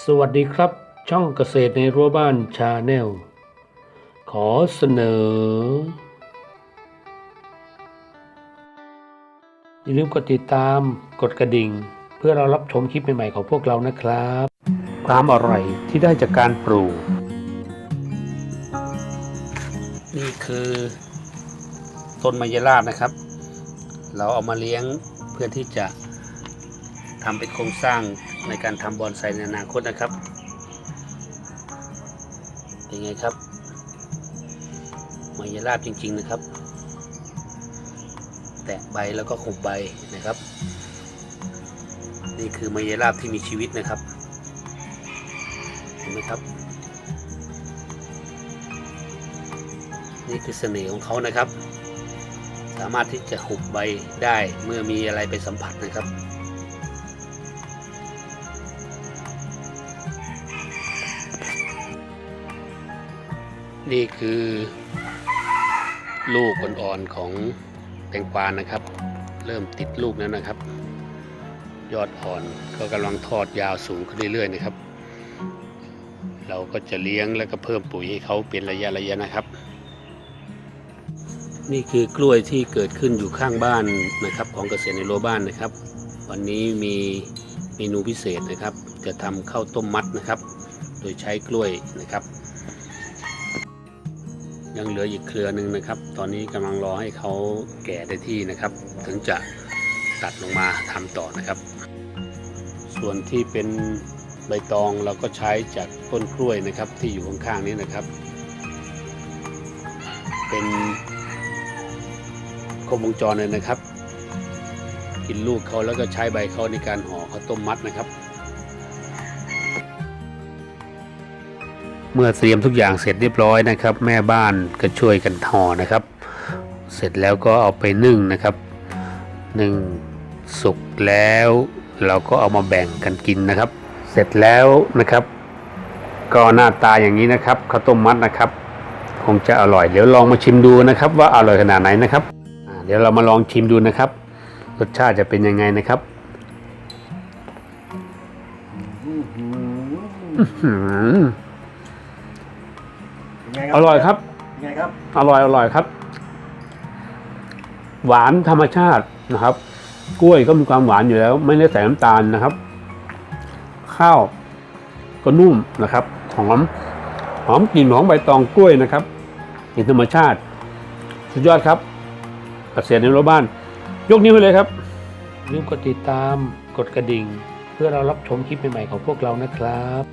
สวัสดีครับ ช่องเกษตรในรั้วบ้านชาแนล ขอเสนอ อย่าลืมกดติดตามกดกระดิ่ง เพื่อเรารับชมคลิปใหม่ๆของพวกเรานะครับ ความอร่อยที่ได้จากการปลูก นี่คือต้นมะยราบนะครับ เราเอามาเลี้ยงเพื่อที่จะทำเป็นโครงสร้าง ในการทำบอนไซในอนาคตนะครับ เป็นไงครับมายราบจริง ๆนะครับ แตะใบแล้วก็ขบใบนะครับ นี่คือมายราบที่มีชีวิตนะครับ เห็นไหมครับ นี่คือเสน่ห์ของเขานะครับ สามารถที่จะหุบใบได้เมื่อมีอะไรไปสัมผัสนะครับ นี่คือ ลูกอ่อนๆของแตงกวานะครับ เริ่มติดลูกแล้วนะครับ ยอดอ่อนก็กำลังทอดยาวสูงขึ้นเรื่อยๆนะครับ เราก็จะเลี้ยงแล้วก็เพิ่มปุ๋ยให้เขาเป็นระยะระยะนะครับ นี่คือกล้วยที่เกิดขึ้นอยู่ข้างบ้านนะครับ ของเกษตรในรั้วบ้านนะครับ วันนี้มีเมนูพิเศษนะครับ จะทำข้าวต้มมัดนะครับ โดยใช้กล้วยนะครับ ยังเหลืออีกเครือหนึ่งนะครับ ตอนนี้กำลังรอให้เขาแก่ได้ที่นะครับ ถึงจะตัดลงมาทำต่อนะครับ ส่วนที่เป็นใบตองเราก็ใช้จากต้นกล้วยนะครับ ที่อยู่ข้างๆนี้นะครับ เป็นครบวงจรเลยนะครับ กินลูกเขาแล้วก็ใช้ใบเขาในการห่อข้าวต้มมัดนะครับ เมื่อเตรียมทุกอย่างเสร็จเรียบร้อยนะครับ แม่บ้านก็ช่วยกันห่อนะครับ เสร็จแล้วก็เอาไปนึ่งนะครับนึ่งสุกแล้ว เราก็เอามาแบ่งกันกินนะครับ เสร็จแล้วนะครับ ก็หน้าตาอย่างนี้นะครับข้าวต้มมัดนะครับ คงจะอร่อย เดี๋ยวลองมาชิมดูนะครับ ว่าอร่อยขนาดไหนนะครับเดี๋ยวเรามาลองชิมดูนะครับ รสชาติจะเป็นยังไงนะครับอื อหือเป็นไงอร่อยครับเป็นไงครับ อร่อยอร่อยครับ หวานธรรมชาตินะครับ กล้วยก็มีความหวานอยู่แล้ว ไม่ได้ใส่น้ำตาลนะครับ ข้าวก็นุ่มนะครับหอมหอมกลิ่นของใบตองกล้วยนะครับกลิ่นธรรมชาติ สุดยอดครับเกษตรในรั้วบ้าน ยกนิ้วให้เลยครับอย่าลืมกดติดตามกดกระดิ่ง เพื่อเรารับชมคลิปใหม่ๆของพวกเรานะครับ